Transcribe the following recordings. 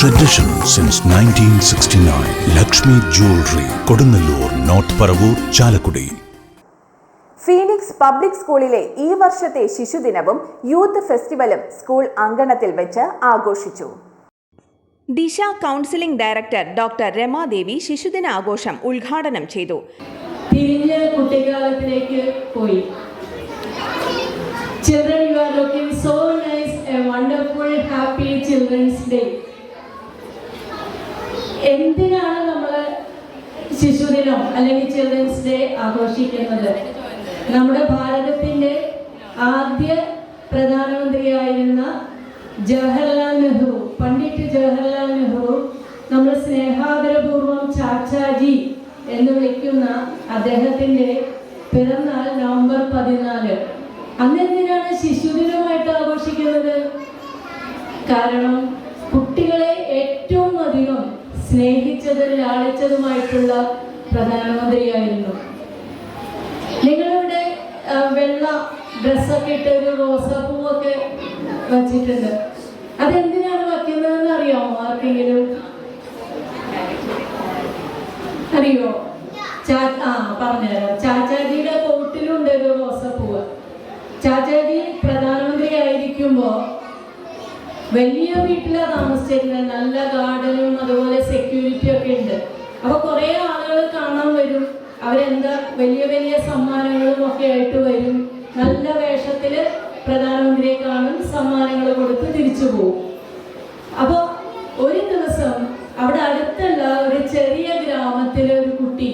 Tradition since 1969. Lakshmi Jewelry, Kodunallur, North Paravur, Chalakudy Phoenix public സ്കൂളിലെ ഈ വർഷത്തെ ശിശുദിനവും youth ഫെസ്റ്റിവലും school അങ്കണത്തിൽ വെച്ച് ആഘോഷിച്ചു. Disha counselling director doctor Ramadevi ശിശുദിന ആഘോഷം ഉദ്ഘാടനം ചെയ്തു. തിരിഞ്ഞ് കുട്ടിക്കാലത്തിലേക്ക് പോയി. Children you are looking so nice a wonderful happy children's day എന്തിനാണ് നമ്മൾ ശിശുദിനം അല്ലെങ്കിൽ ചിൽഡ്രൻസ് ഡേ ആഘോഷിക്കുന്നത്? നമ്മുടെ ഭാരതത്തിന്റെ ആദ്യ പ്രധാനമന്ത്രിയായിരുന്ന ജവഹർലാൽ നെഹ്റു പണ്ഡിറ്റ് ജവഹർലാൽ നെഹ്റു നമ്മൾ സ്നേഹാദരപൂർവം ചാച്ചാജി എന്ന് വിളിക്കുന്ന അദ്ദേഹത്തിന്റെ പിറന്നാൾ നവംബർ പതിനാല്. അന്ന് എന്തിനാണ് ശിശുദിനമായിട്ട് ആഘോഷിക്കുന്നത്? കാരണം കുട്ടികളെ സ്നേഹിച്ചതും ലാളിച്ചതുമായിട്ടുള്ള പ്രധാനമന്ത്രിയായിരുന്നു. നിങ്ങളിവിടെ ആ, വെള്ള ഡ്രസ്സൊക്കെ ഇട്ട് ഒരു റോസാപ്പൂവൊക്കെ വച്ചിട്ടുണ്ട്. അതെന്തിനാണ് വയ്ക്കുന്നതെന്ന് അറിയാമോ ആർക്കെങ്കിലും? അറിയോ? ചാ ആ പറഞ്ഞുതരാം. ചാച്ചാജിയുടെ കോട്ടിലുണ്ട് ഒരു റോസാപ്പൂവ്. ചാച്ചാജി പ്രധാനമന്ത്രി ആയിരിക്കുമ്പോൾ വലിയ വീട്ടിലാണ് താമസിച്ചിരുന്നത്. നല്ല അവരെന്താ വലിയ വലിയ സമ്മാനങ്ങളും ഒക്കെ ആയിട്ട് വരും. നല്ല വേഷത്തിൽ പ്രധാനമന്ത്രിയെ കാണും സമ്മാനങ്ങൾ കൊടുത്ത് തിരിച്ചു പോകും അപ്പൊ ഒരു ദിവസം അവിടെ അടുത്തുള്ള ഒരു ചെറിയ ഗ്രാമത്തിലെ ഒരു കുട്ടി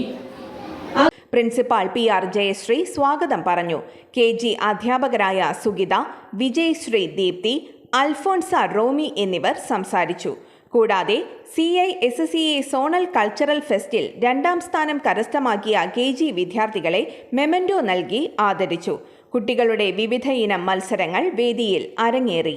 പ്രിൻസിപ്പാൾ പി ആർ ജയശ്രീ സ്വാഗതം പറഞ്ഞു. കെ ജി അധ്യാപകരായ സുഗിത വിജയശ്രീ ദീപ്തി അൽഫോൺസ റോമി എന്നിവർ സംസാരിച്ചു. കൂടാതെ C I S S A zonal cultural ഫെസ്റ്റിൽ രണ്ടാം സ്ഥാനം കരസ്ഥമാക്കിയ കെ ജി വിദ്യാർത്ഥികളെ മെമൻഡോ നൽകി ആദരിച്ചു. കുട്ടികളുടെ വിവിധ ഇനം മത്സരങ്ങൾ വേദിയിൽ അരങ്ങേറി.